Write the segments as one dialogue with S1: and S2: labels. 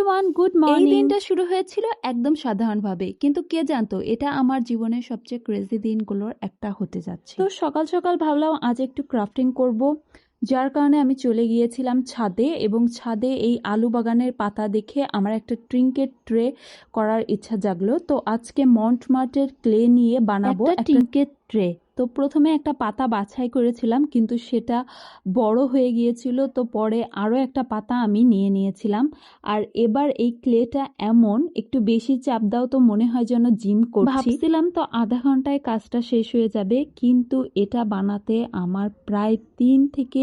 S1: Everyone good morning এই
S2: দিনটা শুরু হয়েছিল একদম সাধারণভাবে কিন্তু কে জানতো এটা আমার জীবনের সবচেয়ে ক্রেজি দিনগুলোর একটা হতে যাচ্ছে।
S1: তো সকাল সকাল ভাবলাম আজ একটু ক্রাফটিং করব। যার কারণে আমি চলে গিয়েছিলাম ছাদে এবং ছাদে এই আলু বাগানের পাতা দেখে আমার একটা ট্রিঙ্কেট ট্রে করার ইচ্ছা জাগলো। তো আজকে মন্ট মার্টের ক্লে নিয়ে বানাবো
S2: একটা ট্রিঙ্কেট ট্রে
S1: তো প্রথমে একটা পাতা বাছাই করেছিলাম, কিন্তু সেটা বড় হয়ে গিয়েছিল, তো পরে আরও একটা পাতা আমি নিয়ে নিয়েছিলাম। আর এবার এই ক্লেটা এমন, একটু বেশি চাপ দাও তো মনে হয় যেন জিম করছি। ভাবছিলাম তো আধা ঘন্টায় কাজটা শেষ হয়ে যাবে, কিন্তু এটা বানাতে আমার প্রায় তিন থেকে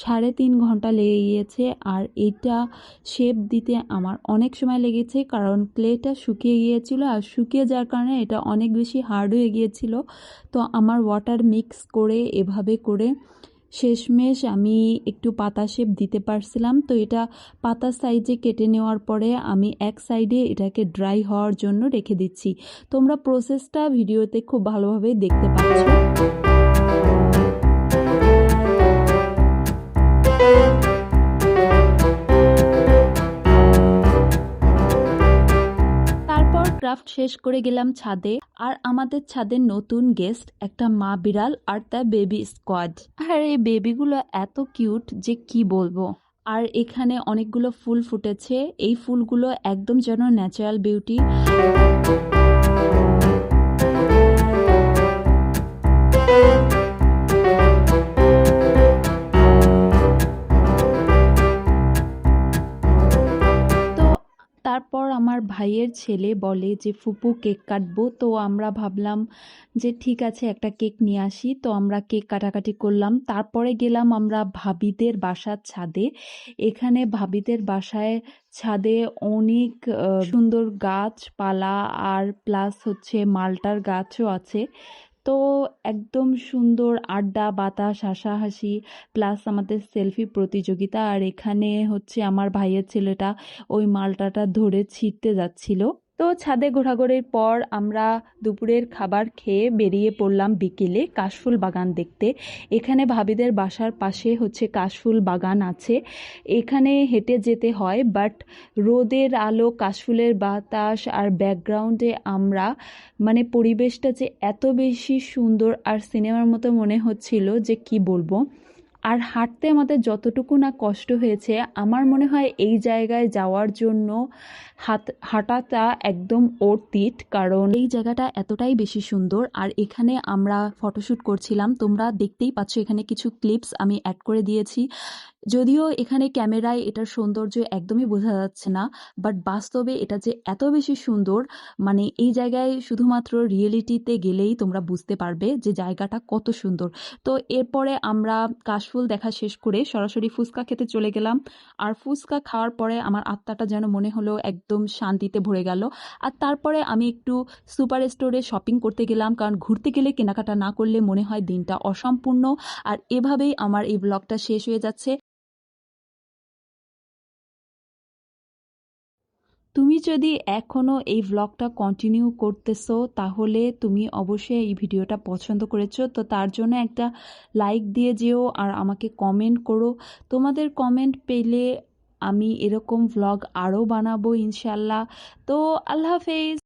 S1: সাড়ে তিন ঘণ্টা লেগে গিয়েছে, আর এটা শেপ দিতে আমার অনেক সময় লেগেছে, কারণ ক্লেটা শুকিয়ে গিয়েছিল, আর শুকিয়ে যাওয়ার কারণে এটা অনেক বেশি হার্ড হয়ে গিয়েছিল। তো আমার ওয়াটার মিক্স করে এভাবে করে শেষমেশ আমি একটু পাতা শেপ দিতে পারছিলাম। তো এটা পাতা সাইজে কেটে নেওয়ার পরে আমি এক সাইডে এটাকে ড্রাই হওয়ার জন্য রেখে দিচ্ছি। তোমরা প্রসেসটা ভিডিওতে খুব ভালোভাবে দেখতে পাচ্ছ। ক্রাফট শেষ করে গেলাম ছাদে, আর আমাদের ছাদের নতুন গেস্ট, একটা মা বিড়াল আর তার বেবি স্কোয়াড আর, এই বেবিগুলো এত কিউট যে কি বলব? আর এখানে অনেকগুলো ফুল ফুটেছে, এই ফুলগুলো একদম যেন ন্যাচারাল বিউটি তারপর আমার ভাইয়ের ছেলে বলে যে, ফুপু, কেক কাটবো। তো আমরা ভাবলাম যে, ঠিক আছে, একটা কেক নিয়ে আসি। তো আমরা কেক কাটাকাটি করলাম। তারপরে গেলাম আমরা ভাবিদের বাসার ছাদে। এখানে ভাবিদের বাসায় ছাদে অনেক সুন্দর গাছপালা আর প্লাস হচ্ছে মালটার গাছও আছে। তো একদম সুন্দর আড্ডা, বাতাস, হাসাহাসি প্লাস আমাদের সেলফি প্রতিযোগিতা। আর এখানে হচ্ছে আমার ভাইয়ের ছেলেটা ওই মালটাটা ধরে ছিঁড়তে যাচ্ছিল। তো ছাদে ঘোরাঘুরির পর আমরা দুপুরের খাবার খেয়ে বেরিয়ে পড়লাম বিকেলে কাশফুল বাগান দেখতে। এখানে ভাবিদের বাসার পাশে হচ্ছে কাশফুল বাগান আছে। এখানে হেঁটে যেতে হয় বাট রোদের আলো, কাশফুলের বাতাস আর ব্যাকগ্রাউন্ডে আমরা মানে পরিবেশটা যে এত বেশি সুন্দর আর সিনেমার মতো মনে হচ্ছিল যে কি বলব? আর হাঁটতে আমাদের যতটুকু না কষ্ট হয়েছে, আমার মনে হয় এই জায়গায় যাওয়ার জন্য হাত, হাঁটাটা একদম অর্থিত কারণ এই জায়গাটা এতটাই বেশি সুন্দর। আর এখানে আমরা ফটোশ্যুট করছিলাম। তোমরা দেখতেই পাচ্ছ এখানে কিছু ক্লিপস আমি অ্যাড করে দিয়েছি। যদিও এখানে ক্যামেরায় এটার সৌন্দর্য একদমই বোঝা যাচ্ছে না বাট বাস্তবে এটা যে এত বেশি সুন্দর মানে এই জায়গায় শুধুমাত্র রিয়েলিটিতে গেলেই তোমরা বুঝতে পারবে যে জায়গাটা কত সুন্দর। তো এরপরে আমরা কাশফুল দেখা শেষ করে সরাসরি ফুচকা খেতে চলে গেলাম। আর ফুচকা খাওয়ার পরে আমার আত্মাটা যেন মনে হলো একদম শান্তিতে ভরে গেল। আর তারপরে আমি একটু সুপার স্টোরে শপিং করতে গেলাম, কারণ ঘুরতে গেলে কেনাকাটা না করলে মনে হয় দিনটা অসম্পূর্ণ। আর এভাবেই আমার এই ব্লগটা শেষ হয়ে যাচ্ছে। তুমি যদি এখনও এই ভ্লগটা কন্টিনিউ করতেছো, তাহলে তুমি অবশ্যই এই ভিডিওটা পছন্দ করেছ। তো তার জন্য একটা লাইক দিয়ে যেও আর আমাকে কমেন্ট করো। তোমাদের কমেন্ট পেলে আমি এরকম ভ্লগ আরও বানাবো ইনশাল্লাহ। তো আল্লাহ হাফেজ।